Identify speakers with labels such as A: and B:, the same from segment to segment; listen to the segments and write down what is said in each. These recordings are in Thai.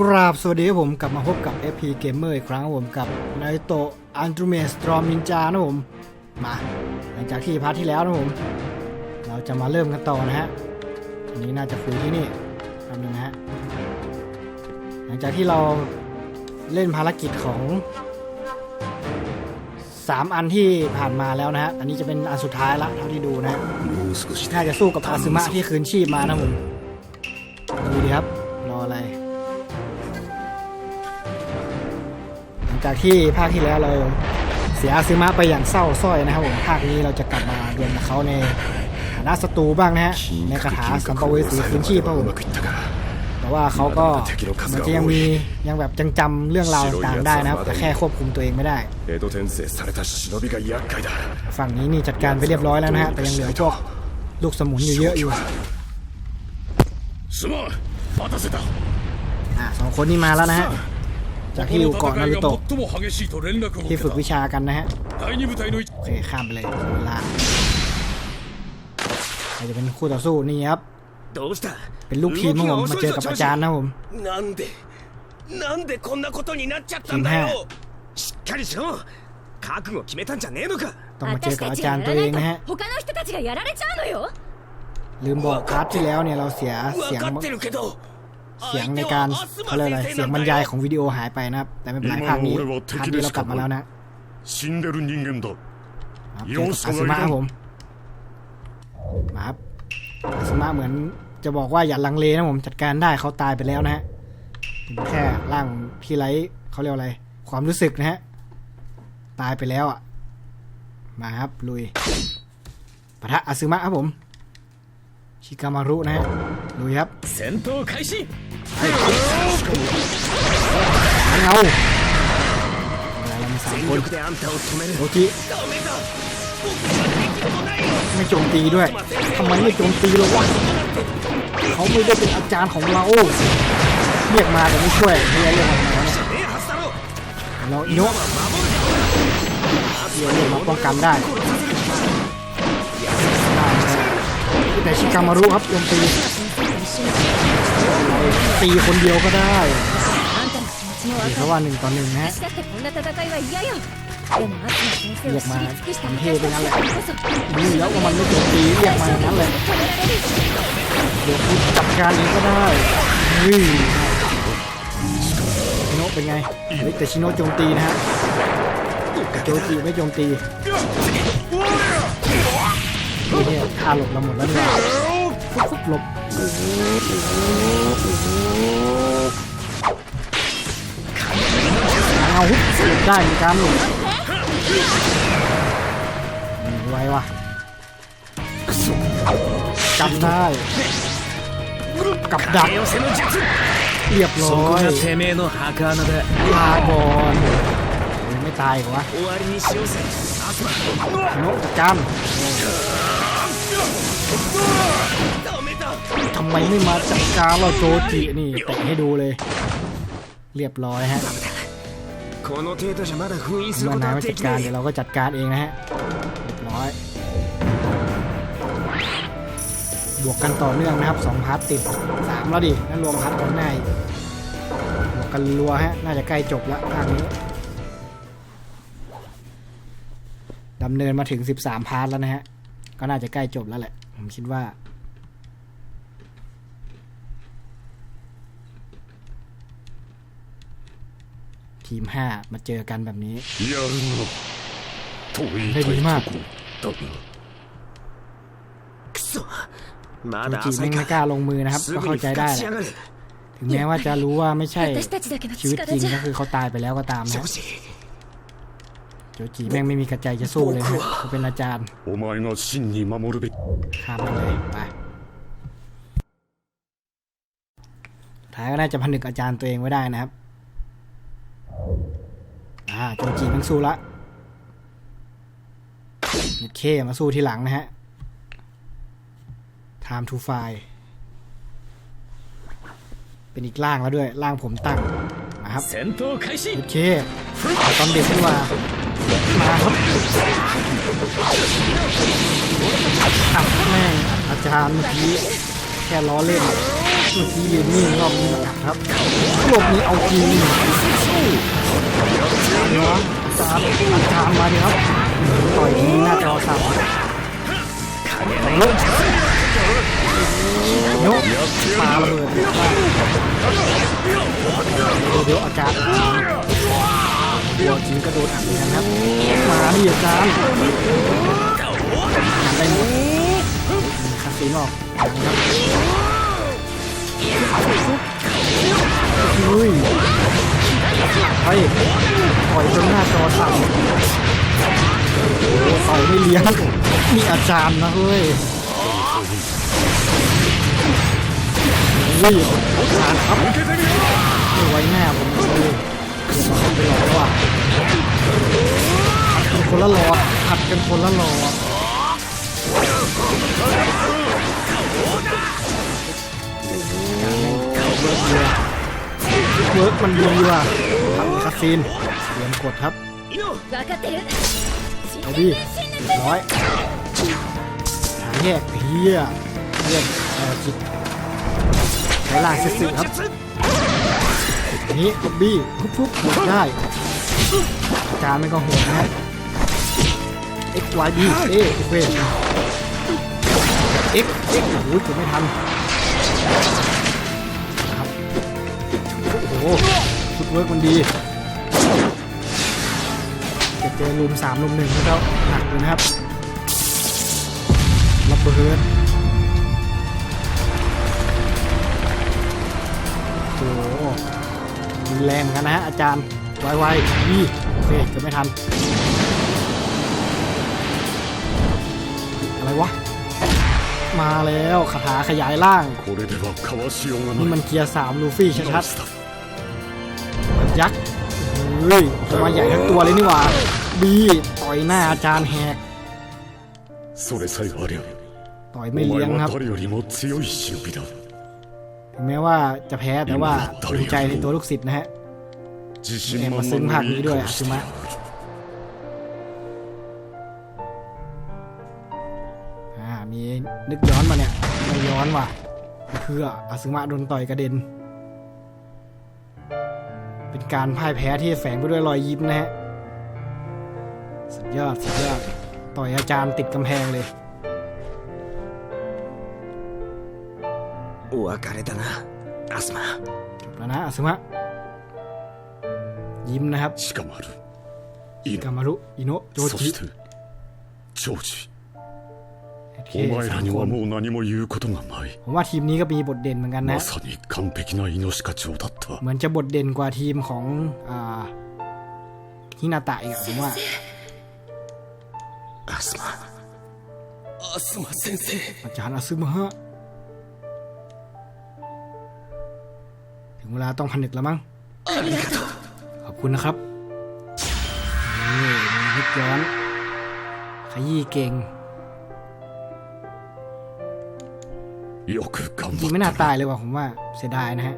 A: กราบสวัสดีครับผมกลับมาพบกับ FP Gamer อีกครั้งผมกับไนโตอันดูเมสตรอมนินจานะผมมาหลังจากที่พาร์ทที่แล้วนะผม เราจะมาเริ่มกันต่อนะฮะอันนี้น่าจะคุยที่นี่ทำนึงนะฮะหลังจากที่เราเล่นภารกิจของ 3 อันที่ผ่านมาแล้วนะฮะอันนี้จะเป็นอันสุดท้ายละเท่าที่ดูนะน่าจะสู้กับอาซึมะที่คืนชีพมานะผมดูดีครับ จากที่ภาคที่แล้วเราเสียอาซึมะไปอย่างเศร้าส้อยนะครับผมภาคนี้เราจะกลับมาดวลกับเขาในฐานะศัตรูบ้างนะฮะในคาถาสัมภเวสีคืนชีพครับผมแต่ว่าเขาก็มันจะยังมียังแบบจังจำเรื่องราวต่างได้นะครับแต่แค่ควบคุมตัวเองไม่ได้ ฝั่งนี้นี่จัดการไปเรียบร้อยแล้วนะฮะแต่ยังเหลือพวกลูกสมุนอยู่เยอะอยู่อะสองคนนี้มาแล้วนะฮะ จากที่อยู่เกาะนารุโตะที่ฝึกวิชากันนะฮะ โอเค ข้ามไปเลยเวลาใครจะเป็นคู่ต่อสู้นี่ครับ เป็นลูกทีมของผมมาเจอกับอาจารย์นะผม
B: ทีมแห้า
A: ต้องมาเจอกับอาจารย์ตัวเองนะฮะลืมบอกคร์ดที่แล้วเนี่ยเราเสียเสียง เสียงในการเขาเรียกอะไรเสียงบรรยายของวิดีโอหายไปนะครับ แต่ไม่เป็นไรภาคนี้ภาคนี้เรากลับมาแล้วนะ
C: ชิเดรุนิงเก
A: มโดเจอกับอาซึมะครับผมมาครับอาซึมะเหมือนจะบอกว่าอย่าลังเลนะผมจัดการได้เขาตายไปแล้วนะฮะแค่ร่างที่ไรเขาเรียกอะไร ความรู้สึกนะฮะตายไปแล้วอะมาครับลุยปะทะอาซึมะครับผมชิกามารุนะฮะลุยครับ
B: เซนโเอา
A: เรามีสามคนโอจิไม่โจมตีด้วยทำไมไม่โจมตีเราวะเขาไม่ได้เป็นอาจารย์ของเราเรียกมาแต่ไม่ช่วยเรียกเรียกมเราโยกเรียกเรียกมาป้องกันได้แต่ชิคามารุครับโจมตี ตีคนเดียวก็ได้ถือว่าหนึ่งต่อหนึ่งนะ
D: เรียกมาเทไปงั้นแห
A: ละนี่แล้วมันไม่โจงตีเรียกมาอย่างนั้น
D: แหละ
A: เดี๋ยวคุณจัดการเองก็ได้นี่ชิโนะเป็นไงแต่ชิโนะโจมตีนะฮะโจมตีไม่โจมตีนี่เนี่ยฆ่าหลบเราหมดแล้วเนี่ย ฟุบหลบเอาฮุบได้มีการหลบไววะจำได้กับดักเรียบร้อยลาบอนไม่ตายหรอวะนกกระ
B: จำ
A: ทำไมไม่มาจัดการเราโจจินี่เตะให้ดูเลย เรียบร้อยฮะเมื่อนาไม่จัดการเดี๋ยวเราก็จัดการเองนะฮะเรียบร้อย บวกกันต่อเนื่องนะครับสองพาร์ตติดสามแล้วดินั่นรวมพาร์ตกัง่ายบวกกันรัวฮะน่าจะใกล้จบแล้ะภาคนี้ดำเนินมาถึง 13 พาร์ตแล้วนะฮะ ก็น่าจะใกล้จบแล้วแหละ ผมคิดว่า ทีม 5 มาเจอกันแบบนี้
C: ได้
B: ดีมา
A: กจูจีไม่กล้าลงมือนะครับ ก็เข้าใจได้แหละถึงแม้ว่าจะรู้ว่าไม่ใช่ชีวิตจริงก็คือเขาตายไปแล้วก็ตามนะโจจีแม่งไม่มีกระใจจะสู้เลยเขาเป็นอาจารย์ข้ามไปเลยไปท้ายก็น่าจะผนึกอาจารย์ตัวเองไว้ได้นะครับ อ่าจงจีมันสู้ละนิเคมาสู้ทีหลังนะฮะ time to fire เป็นอีกล่างแล้วด้วยล่างผมตั้งนะครับโอเคตอนเด็กขึ้นมามาครับอับแม่อาจารย์เมื่อกี้แค่ล้อเล่น เมื่อกี้ยืนนี่รอบนี้มาอัดครับรอบนี้เอาจริงเนาะอาจารย์อาจารย์มาดิครับต่อยทีหน้าจะเอสั่นลุกนกปาระเบิดเยเดี๋ยวอาจารย์ตัวจริงก็โดนอัดเหมือนกันครับมาดิอาจารย์ได้หมดคาสิโนครับ อุ้ยไปปล่อยจนหน้าจอสั่นโอ้ต่อยไม่เลี้ยงนี่อาจารย์นะเฮ้ยอุ้ยอาจารย์ครับไม่ไว้หน้าผมเลยไปหลอกแล้วอะผัดกันคนละหลอดผัดกันคนละหลอ เวิร์กมันดีว่ะทำคาซีนเตรียมกดครับเอาดิร้อยหาแยกเพี้ยเรียกจิตใช้ลายสื่อครับนี้บบี้ปุ๊บปุ๊บหมดได้อาจารย์ไม่ก็โหดนะ x y d เอ๊ะเว้ย x โอ้ยจะไม่ทัน โอ้ฟุตเวิร์กมันดีจะเจอลุมสามลุมหนึ่งแล้วหนักเลยนะครับรับเบอร์ดโอ้รุแรงกันนะฮะอาจารย์ไวๆนี่โอเคจะไม่ทัน อะไรวะ มาแล้วคาถาขยายร่าง นี่มันเกียร์สามลูฟี่ชัดๆ ยักษ์เฮ้ยมาใหญ่ทั้งตัวเลยนี่หว่าบีต่อยหน้าอาจารย์แหก
C: สุดสาย
A: ต่อยไม่เลี้ยงครับถึงแม้ว่าจะแพ้แต่ว่าดูใจในตัวลูกศิษย์นะฮะแอ
C: บ
A: มา
C: ซึ้งภา
A: คนี้ด้วยอาซึมมีนึกย้อนมาเนี่ยไม่ย้อนว่ะเพื่ออาซึมะโดนต่อยกระเด็น เป็นการพ่ายแพ้ที่แฝงไปด้วยรอยยิ้มนะฮะ สุดยอด สุดยอด ต่อยอาจารย์ติดกำแพงเลย
B: ว่าการได้นะอาสมา
A: จบแล้วนะอาสมะยิ้มนะครับ
C: ชิกามารุอิ
A: กามารุอิโนโโจจิ 計3ค
C: น
A: ผมว่าทีมนี้ก็มีบทเด่นเหมือนกันนะเหมือนจะบทเด่นกว่าทีมของฮินาตะอีกผมว่าอาซึมาอา
B: ซึมาเซนเซ
A: อาจารย์อาซึมะถึงเวลาต้องผนึกแล้วมั้งขอบคุณนะครับนี่มีฮิตย้อนขยี้เก่ง ยิงไม่น่าตายเลยว่ะผมว่าเสียดายนะฮะ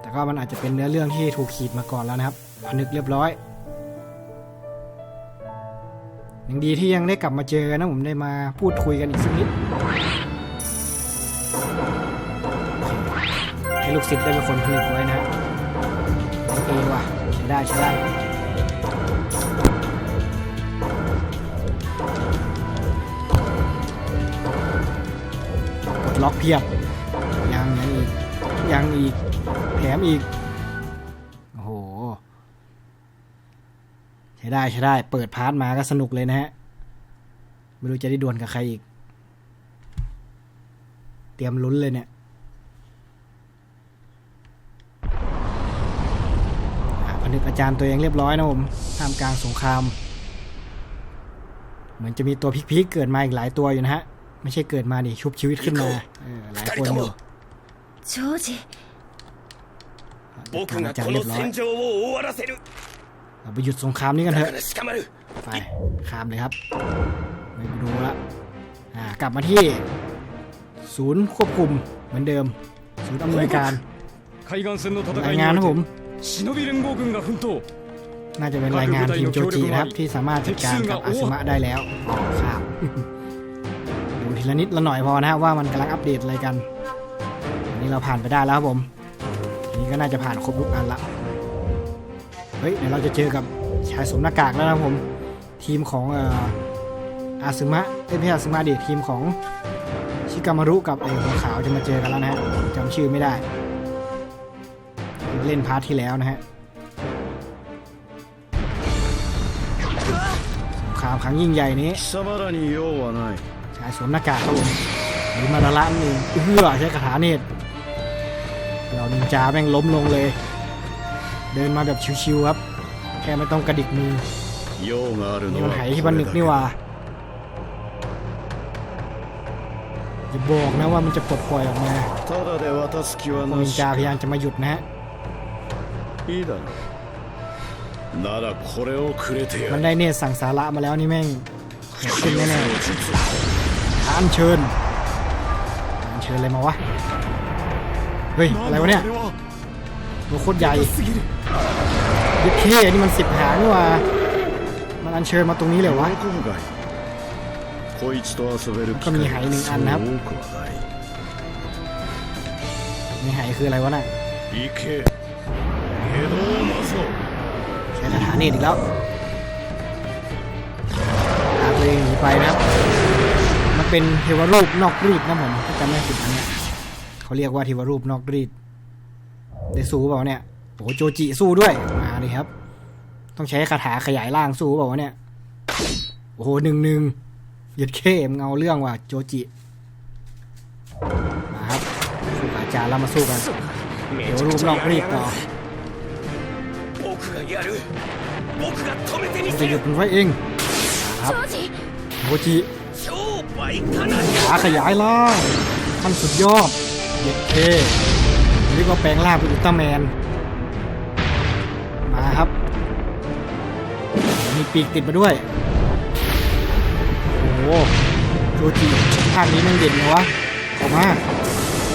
A: แต่ก็มันอาจจะเป็นเนื้อเรื่องที่ถูกขีดมาก่อนแล้วนะครับพนึกเรียบร้อยยังดีที่ยังได้กลับมาเจอกันนะผมได้มาพูดคุยกันอีกสักนิด ให้ลูกศิษย์ได้เป็นคนผนึกไว้นะเออว่ะใช้ได้ใช้ได้ ล็อกเพียบยังยังอีกยังอีกแถมอีกโอ้โหใช้ได้ใช้ได้ เปิดพาร์ทมาก็สนุกเลยนะฮะไม่รู้จะได้ดวลกับใครอีก เตรียมลุ้นเลยเนี่ยผนึกอาจารย์ตัวเองเรียบร้อยนะผมท่ามกลางสงคราม เหมือนจะมีตัวพิกๆเกิดมาอีกหลายตัวอยู่นะฮะ ไม่ใช่เกิดมาดิชุบชีวิตขึ้นมาหลายคนอยู่โจจิผม
B: จะ
A: เรียบร้อยเราไปหยุดสงครามนี้กันเถอะไปข้ามเลยครับไม่ดูละกลับมาที่ ศูนย์ควบคุมเหมือนเดิม ศูนย์อำนวยการรายงานนะผมน่าจะเป็นรายงานทีมโจจีนะครับที่สามารถจัดการกับอาสมะได้แล้วข้าบ ทีละนิดละหน่อยพอนะฮะว่ามันกำลังอัปเดตอะไรกันนี่เราผ่านไปได้แล้วครับผมนี้ก็น่าจะผ่านครบทุกอันละเฮ้ยเดี๋ยวเราจะเจอกับชายสวมหน้ากากแล้วนะครับผม ทีมของอาซึมะเอ้ยไม่ใช่อาซึมะดิทีมของชิกามารุกับไอ้หัวขาวจะมาเจอกันแล้วนะฮะจำชื่อไม่ได้ เล่นพาร์ทที่แล้วนะฮะสงครามครั้งยิ่งใหญ่นี้ สวมหน้ากากครับผมหรือมาละละนึงเพื่อใช้คาถาเนตเรานินจาแม่งล้มลงเลย เดินมาแบบชิวๆครับ แค่ไม่ต้องกระดิกมือนี่มันหา
C: ย
A: ที่บันนึกนี่ว่าอย่าบอกนะว่ามันจะปลดปล่อยออกมานินจาพยายามจะมาหยุดนะฮะมันได้เนตสั่งสาระมาแล้วนี่แม่งขึ้นแน่ๆ อันเชิญอันเชิญอะไรมาวะ เฮ้ย อะไรวะเนี่ยตัวโคตรใหญ่ดิเคนี่มันสิบหางว่ามันอันเชิญมาตรงนี้เลยวะก็มีหา
C: ย
A: หนึ่งอันนะครับ
C: มี
A: หายคืออะไรวะน่ะใช้คาถาเนตอีกแล้วอาตัวเองหนีไปนะครับ เป็นเทวรูปนอกรีดนะผมถ้าจำไม่ผิดอันเนี้ยเขาเรียกว่าเทวรูปนอกรีดได้สู้เปล่าเนี่ยโอ้โจจิสู้ด้วยมาเลยครับ ต้องใช้คาถาขยายร่างสู้เปล่าวะเนี่ยโอ้โหหนึ่งหนึ่งหยุดเข้มเงาเรื่องว่ะโจจิมาครับสู้อาจารย์แล้มาสู้กันเทวรูปนอกรีดต่อจะหยุดมันไว้เองครับโจจิ ขาขยายล่างมันสุดยอดเด็ดเคเรียก็แปลงร่างเป็นอุลตร้าแมน มาครับ มีปีกติดมาด้วย โอ้โหโจจีภาคนี้มันเด่นเลยวะออกมา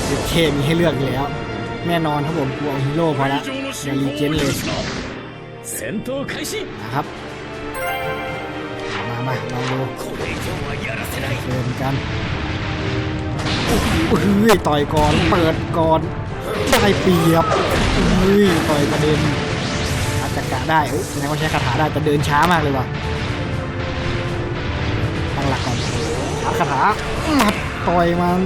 A: เด็ดเคมีให้เลือกอยู่แล้ว แน่นอนครับผมกูเอาฮีโร่พอละเดลีเจนเลยนะครับาลองดูเดินกันเฮ้ยต่อยก่อนเปิดก่อนได้เปรียบเฮ้ยต่อยประเด็นอาจจะกะได้เฮ้ยแสดงว่าใช้คาถาได้แต่เดินช้ามากเลยว่ะตั้งหลักก่อนหาคาถาต่อยมัน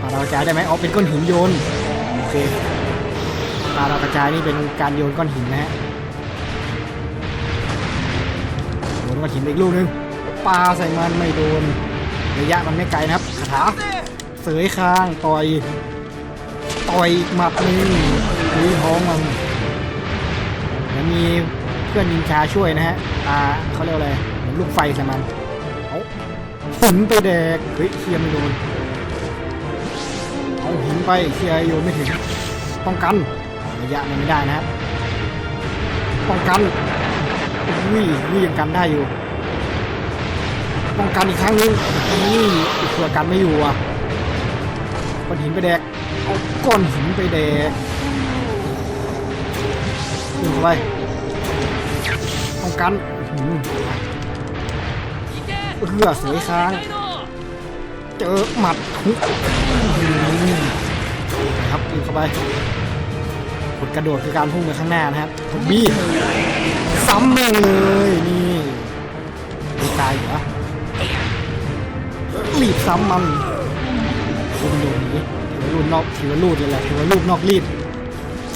A: ปาดากระจายได้ไหมอ๋อเป็นก้อนหินโยนโอเคปาดากระจายนี่เป็นการโยนก้อนหินนะฮะ นก้อนหินอีกลูกนึงปาใส่มันไม่โดน ระยะมันไม่ไกลนะครับคาถาเสยคางต่อย ต่อยหมัดนึงตีท้องมันแล้วมีเพื่อนยิงชาช่วยนะฮะตาเขาเรียกอะไรเหมือนลูกไฟใส่มันเอาหินไปแดกเฮ้ยเคียไม่โดนเอาหินไปเคียโยนไม่ถึงป้องกันระยะมันไม่ได้นะครับป้องกัน อุ้ยนี่ยังกันได้อยู่ป้องกันอีกครั้งหนึงนี่อีกเผื่อกันไม่อยู่อะก้อนหินไปแดกเอาก้อนหินไปแดกยิงเข้าไปป้องกันเพื่อเสยค้าง เจอหมัดทุกครับยิงเข้าไปกดกระโดดคือการพุ่งไปข้างหน้านะครับบี้ ซ้ำม่งเลยนี่ตายเหรอรีบซ้ำมันคุณดูนี้ถือว่ารูดนอกถือว่ารูดเลยแหละถือว่ารูดนอกรีบ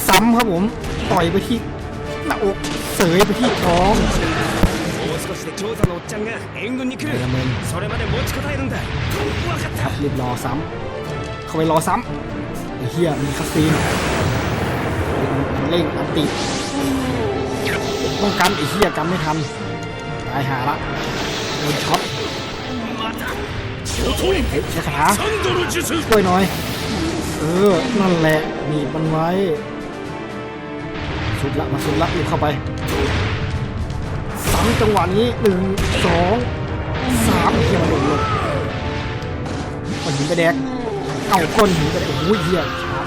A: ซ้ำครับผมต่อยไปที่หน้าอกเสยไปที่ท้องครับรีบรอซ้ำเข้าไปรอซ้ำเฮียมีคาซีนเร่งอันติ ป้องกันไอ้เหี้ยกำไม่ทำตายหาละโดนช็อตเฮ้ยคาถาช่วยหน่อย เออ นั่นแหละหนีมันไว้ สุดละมาสุดละรีบเข้าไปสามจังหวะนี้หนึ่งสองสามเฮียมันหล่นลงก้นหินไปแดกเอ้าค้นหินไปแดกโอ้ยเหี้ยช้า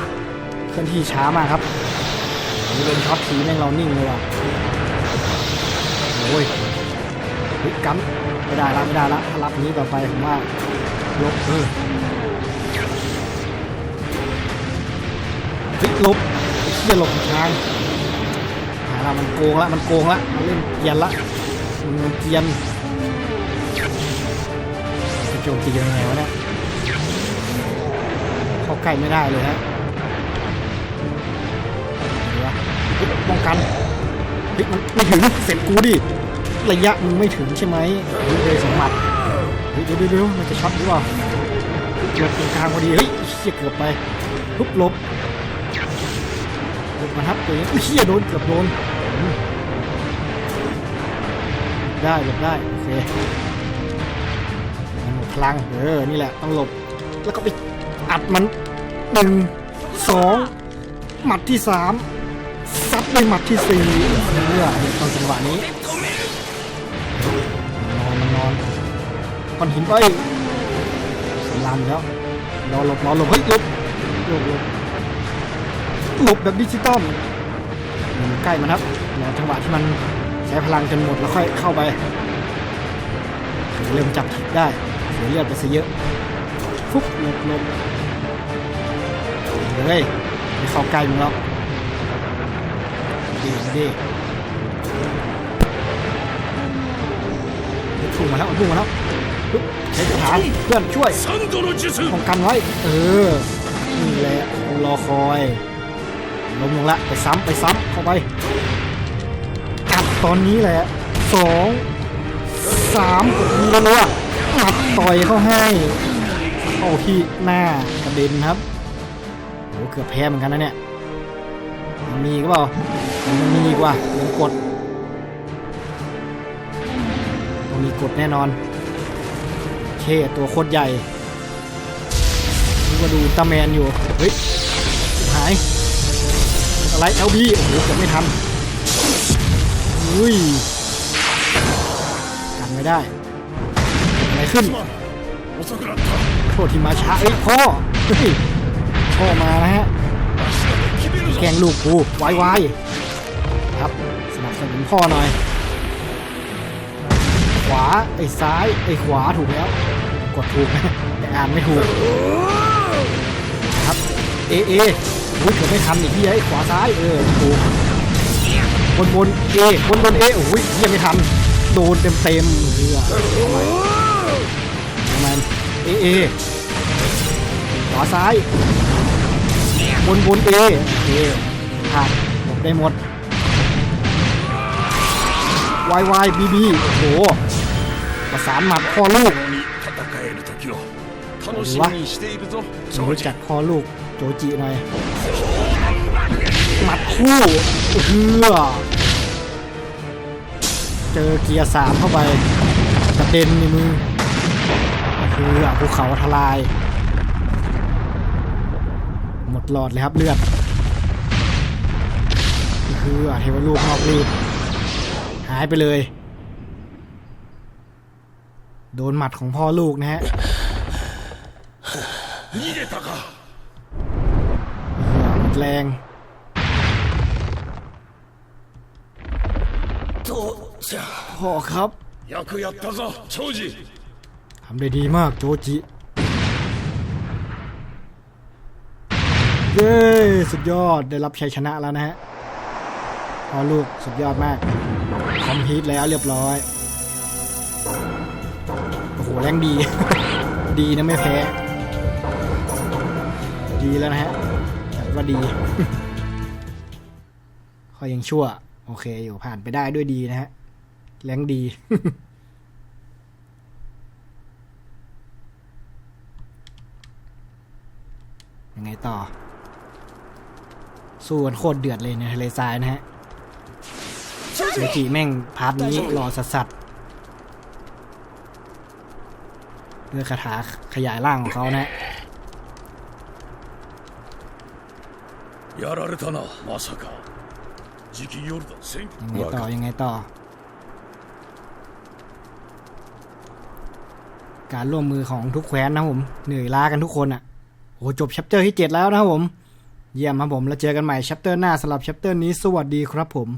A: เคลื่อนที่ช้ามากครับนี่เดินช็อตทีแม่งเรานิ่งเลยว่ะ โอ้ยเฮ้ยกันไม่ได้ละไม่ได้ละถ้ารับนี้ต่อไปผมว่าลบเออเฮ้ยหลบเหี้ยหลบทางหาเรามันโกงละมันโกงละมันเล่นเกียนละมันเกียนจะโจมตียังไงวะเนี่ยเข้าใกล้ไม่ได้เลยฮะป้องกัน เฮ้ยมันไม่ถึงเสร็จกูดิระยะมึงไม่ถึงใช่ไหมเฮ้ยเลยสมบัติเฮ้ยเดี๋ยวเดี๋ยวมันจะช็อตหรือเปล่าเกือบตรงกลางพอดีเฮ้ยเชี่ยเกือบไปทุบลบหลบมาครับตัวนี้อุ๊ยเชี่ยโดนเกือบโดนได้หลบได้โอเคมันหมดพลังเออนี่แหละต้องหลบแล้วก็ไปอัดมันหนึ่งสองหมัดที่สาม ซัดในหมัดที่สี่เนี่ยตอนจังหวะนี้นอนมันนอนก้อนหินไปสลามแล้วรอหลบรอหลบเฮ้ยหลบหลบหลบหลบแบบดิจิตอลใกล้มันครับรอจังหวะที่มันใช้พลังจนหมดแล้วค่อยเข้าไปเริ่มจับผิดได้เสียเลือดไปซะเยอะฟุบหลบหลบเฮ้ยไม่เข้าใกล้มึงแล้ว ดีมาดิพุ่งมาแล้วพุ่งมาแล้วใช้ขาเพื่อนช่วยของกันไว้ เออ นี่แหละรอคอยล้มลงละไปซ้ำไปซ้ำเข้าไปกัดตอนนี้แหละสองสามรัวกัดต่อยเข้าให้เข้าที่หน้ากระเด็นครับโอ้เกือบแพ้เหมือนกันนะเนี่ย มีก็เปล่ามันมีกว่ามันกดมันมีกดแน่นอนเคตัวโคตรใหญ่นี่ก็ดูตาแมนอยู่ เฮ้ย หาย อะไรเอลบีโอ้โหเกืบไม่ทันอุ้ยกันไม่ได้อะไรขึ้น
E: โคต
A: รทีมาช้าเอ้ยพ่อพ่อมานะฮะ ล้งลูกกูไวไวครับสนับสนุนพ่อหน่อย ขวาไอ้ซ้ายไอ้ขวาถูกแล้ว กดถูกนะแต่อ่านไม่ถูกครับเอเออุ้ยเกือบไม่ทันอีกที่ไอ้ขวาซ้ายเออถูกบนบนเอบนบนเอโอ้ยเหี้ยังไม่ทันโดนเต็มเต็มเรือทำไมทำไมเอเอขวาซ้าย วนวนเอโอเคขาดหมดได้หมดวายวายบีบีโอ้โหประสานหมัดคอลูก
E: หรือ
A: วะรู้จักคอลูกโจจิหน่อยหมัดคู่เฮือเจอเกียร์สามเข้าไปกระเด็นในมือเฮือภูเขาทลาย บหลอดเลยครับเลือดคือเทวรูปนอกรีบหายไปเลย โดนหมัดของพ่อลูกนะฮะแรงพ่อครับทำได้ดีมากโจจิ เย้สุดยอดได้รับชัยชนะแล้วนะฮะพอลูกสุดยอดมากคอมพิวแล้วเรียบร้อยโอ้โหแรงดี ดีนะไม่แพ้ ดีแล้วนะฮะจัดว่าดีขอยังชั่ว โอเคอยู่ผ่านไปได้ด้วยดีนะฮะแรงดียังไงต่อ สู้กันโคตรเดือดเลยในทะเลทรายนะฮะเซจิแม่งพาร์ทนี้รอสัสสัสๆด้วยคาถาขยายร่างของเขานะฮะ
E: やられたなまさか次期夜だ戦
A: ยังไงต่อ ยังไงต่อ การร่วมมือของทุกแคว้นนะครับผม เหนื่อยล้ากันทุกคนอะ่ะ โอ้จบชัปเตอร์ที่ 7 แล้วนะครับผม เยี่ยมครับผม แล้วเจอกันใหม่ชัปเตอร์หน้าสำหรับชัปเตอร์นี้สวัสดีครับผม